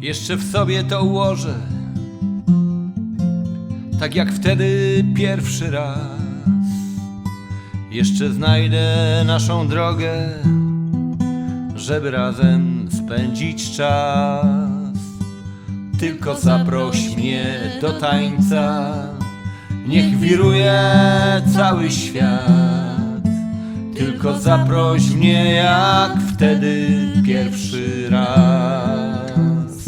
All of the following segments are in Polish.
Jeszcze w sobie to ułożę, tak jak wtedy pierwszy raz. Jeszcze znajdę naszą drogę, żeby razem spędzić czas. Tylko zaproś mnie do tańca, niech wiruje cały świat. Tylko zaproś mnie jak wtedy pierwszy raz.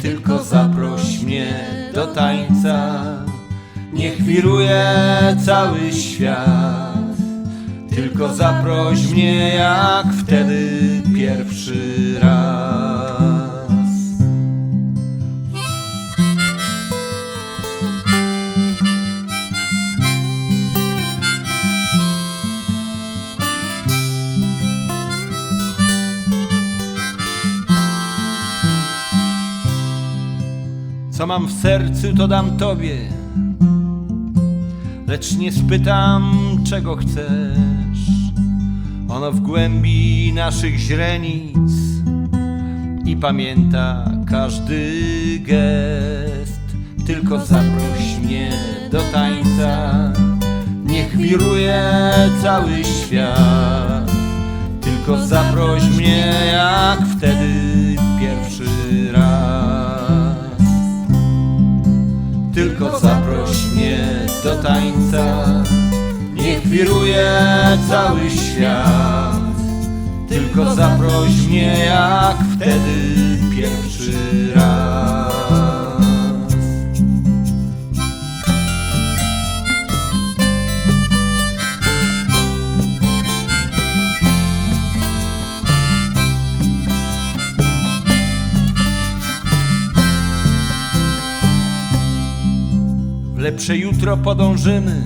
Tylko zaproś mnie do tańca, niech wiruje cały świat. Tylko zaproś mnie jak wtedy pierwszy raz. Co mam w sercu, to dam tobie, lecz nie spytam, czego chcesz. Ono w głębi naszych źrenic i pamięta każdy gest. Tylko zaproś mnie do tańca, niech wiruje cały świat. Tylko zaproś mnie jak wtedy pierwszy tańca, niech wiruje cały świat. Tylko zaproś mnie jak wtedy pierwszy raz. Lepsze jutro podążymy,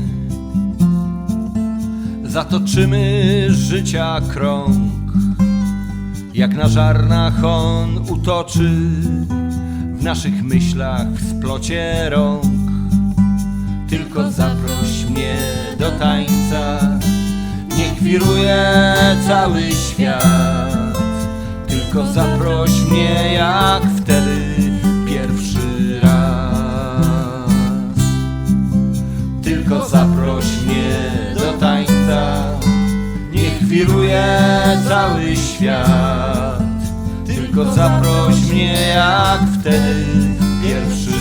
zatoczymy życia krąg. Jak na żarnach on utoczy w naszych myślach w splocie rąk. Tylko zaproś mnie do tańca, niech wiruje cały świat. Tylko zaproś mnie jak wtedy wiruje cały świat. Tylko zaproś mnie jak wtedy pierwszy